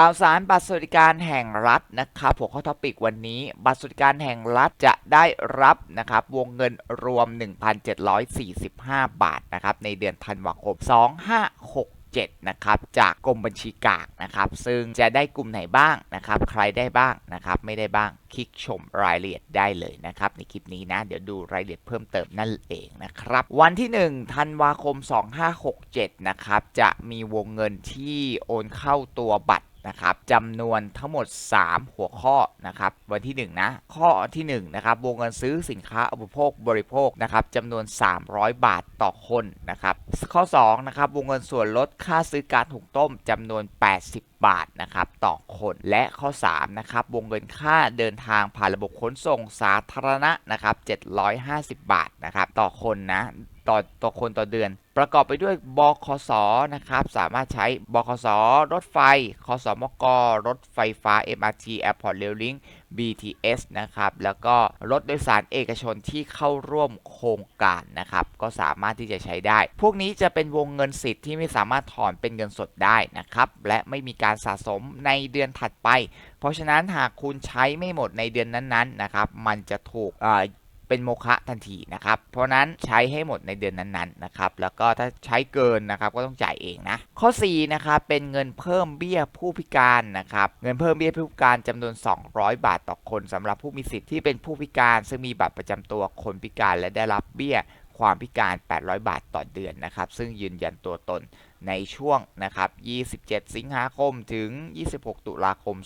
ข่าวสารบัตรสวัสดิการแห่งรัฐนะครับหัวข้อท็อปิกวันนี้ บัตรสวัสดิการแห่งรัฐจะได้รับนะครับวงเงินรวม 1,745 บาทนะครับในเดือนธันวาคม 2567นะครับจากกรมบัญชีกลางนะครับซึ่งจะได้กลุ่มไหนบ้างนะครับใครได้บ้างนะครับไม่ได้บ้างคลิกชมรายละเอียดได้เลยนะครับในคลิปนี้นะเดี๋ยวดูรายละเอียดเพิ่มเติมนั่นเองนะครับวันที่1ธันวาคม 2567นะครับจะมีวงเงินที่โอนเข้าตัวบัตร นะครับจำนวนทั้งหมด 3 หัวข้อนะครับวันที่ 1 นะ ข้อที่1นะครับวงเงินซื้อสินค้าอุปโภคบริโภคนะครับจำนวน 300 บาทต่อคนนะครับข้อ2นะครับวงเงินส่วนลดค่าซื้อการหุงต้มจำนวน 80บาทนะครับต่อคนและข้อ3นะครับวงเงินค่าเดินทางผ่านระบบขนส่งสาธารณะนะครับ750 บาทนะครับต่อคนนะ ต่อต่อคนต่อเดือน ประกอบไปด้วยบคสนะครับ สามารถใช้บคสรถไฟคสมกรถไฟฟ้า MRT Airport Rail Link BTS นะครับ แล้วก็รถโดยสารเอกชนที่เข้าร่วมโครงการนะครับ ก็สามารถที่จะใช้ได้ พวกนี้จะเป็นวงเงินสิทธิ์ที่ไม่สามารถถอนเป็นเงินสดได้นะครับ และไม่มีการสะสมในเดือนถัดไป เพราะฉะนั้นหากคุณใช้ไม่หมดในเดือนนั้นๆนะครับ มันจะถูก เป็นโมฆะทันทีนะครับ เพราะนั้นใช้ให้หมดในเดือนนั้นๆนะครับ แล้วก็ถ้าใช้เกินนะครับก็ต้องจ่ายเองนะ ข้อ4นะครับเป็นเงินเพิ่มเบี้ยผู้พิการนะครับ เงินเพิ่มเบี้ยผู้พิการจำนวน 200 บาทต่อคนสำหรับผู้มีสิทธิ์ที่เป็นผู้พิการ ซึ่งมีบัตรประจำตัวคนพิการและได้รับเบี้ยความพิการ 800 บาทต่อเดือนนะครับ ซึ่งยืนยันตัวตนในช่วงนะครับ 27 สิงหาคม ถึง 26 ตุลาคม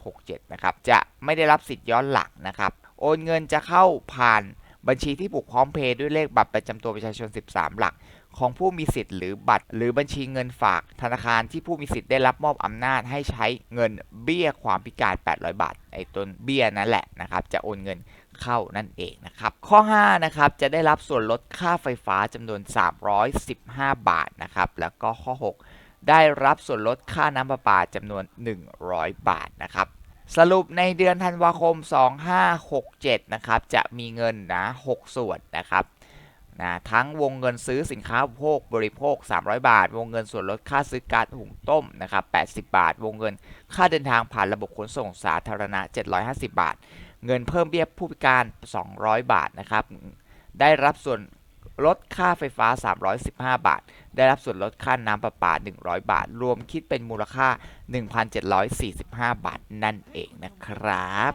2567 นะครับ จะไม่ได้รับสิทธิ์ย้อนหลังนะครับ โอนเงินจะเข้าผ่านบัญชีที่ผูกพร้อมเพย์ด้วยเลขบัตรประจำตัวประชาชน 13 หลัก ของผู้มีสิทธิ์หรือบัตร หรือบัญชีเงินฝากธนาคารที่ผู้มีสิทธิ์ได้รับมอบอำนาจให้ใช้เงินเบี้ยความพิการ 800 บาท ไอ้ต้นเบี้ยนั่นแหละนะครับ จะโอนเงินเข้านั่นเองนะครับ ข้อ 5 นะครับ จะได้รับส่วนลดค่าไฟฟ้าจำนวน 315 บาทนะครับ แล้วก็ข้อ 6 ได้รับส่วนลดค่าน้ำประปาจำนวน 100 บาทนะครับ สรุปในเดือนธันวาคม 2567 นะครับ จะมีเงินนะ 6 ส่วนนะครับนะทั้งวงเงินซื้อสินค้าโภคบริโภค 300 บาท วงเงินส่วนลดค่าซื้อการหุงต้มนะครับ 80 บาท วงเงินค่าเดินทางผ่านระบบขนส่งสาธารณะ 750 บาท เงินเพิ่มเบี้ยผู้พิการ 200 บาทนะครับ ได้รับส่วน ลดค่าไฟฟ้า 315 บาท ได้รับส่วนลดค่าน้ำประปา 100 บาท รวมคิดเป็นมูลค่า 1,745 บาทนั่นเองนะครับ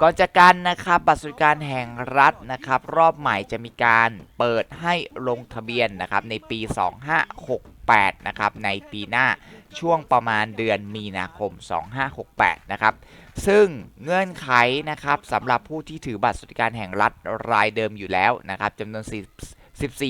ก่อนจากกันนะครับบัตรสวัสดิการแห่งรัฐนะครับ รอบใหม่จะมีการเปิดให้ลงทะเบียนนะครับในปี 2568 นะครับในปีหน้าช่วงประมาณเดือนมีนาคม 2568 นะครับซึ่งเงื่อนไขนะครับสำหรับผู้ที่ถือบัตรสวัสดิการแห่งรัฐรายเดิมอยู่แล้วนะครับจำนวน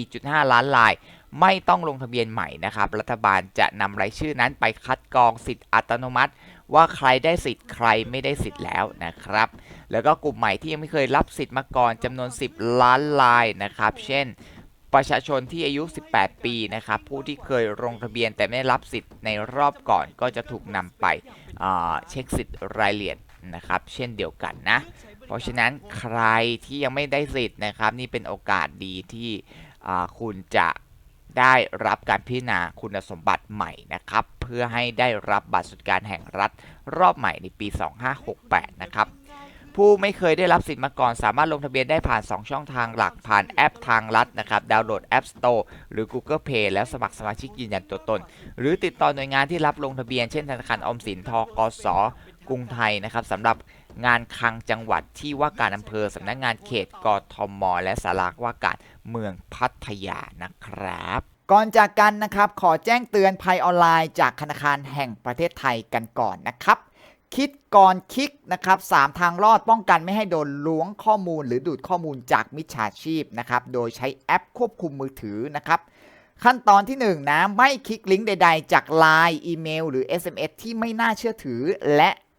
14.5 ล้านราย ไม่ต้องลงทะเบียนใหม่นะครับ รัฐบาลจะนำรายชื่อนั้นไปคัดกรองสิทธิ์อัตโนมัติ ว่าใครได้สิทธิ์ใครไม่ได้สิทธิ์แล้วนะครับ แล้วก็กลุ่มใหม่ที่ยังไม่เคยรับสิทธิ์มาก่อนจำนวน 10 ล้านรายนะครับ เช่นประชาชนที่อายุ 18 ปีนะครับ ผู้ที่เคยลงทะเบียนแต่ไม่ได้รับสิทธิ์ในรอบก่อนก็จะถูกนำไปเช็คสิทธิ์รายละเอียดนะครับ เช่นเดียวกันนะ ราะฉะนั้นใครที่ยังไม่ได้สิทธิ์นะครับ นี่เป็นโอกาสดีที่คุณจะได้รับการพิจารณาคุณสมบัติใหม่นะครับ เพื่อให้ได้รับบัตรสวัสดิการแห่งรัฐรอบใหม่ในปี 2568 นะครับ ผู้ไม่เคยได้รับสิทธิ์มาก่อนสามารถลงทะเบียนได้ผ่าน 2 ช่องทางหลักผ่านแอปทางรัฐนะครับ ดาวน์โหลด App Store หรือ Google Play แล้วสมัครสมาชิกยืนยันตัวตน หรือติดต่อหน่วยงานที่รับลงทะเบียนเช่นธนาคารออมสินทกสกรุงไทยนะครับสำหรับ งานคลังจังหวัดที่ว่าการอำเภอสำนักงานเขตกทม และสาราว่าการเมืองพัทยานะครับก่อนจากกันนะครับ ขอแจ้งเตือนภัยออนไลน์จากธนาคารแห่งประเทศไทยกันก่อนนะครับ คิดก่อนคลิกนะครับสามทางรอดป้องกันไม่ให้โดนล้วงข้อมูลหรือดูดข้อมูลจากมิจฉาชีพนะครับ โดยใช้แอปควบคุมมือถือนะครับ ขั้นตอนที่1นงนะไม่คลิกลิงก์ใด ๆ จาก Line อีเมล หรือ SMS ที่ไม่น่าเชื่อถือ และ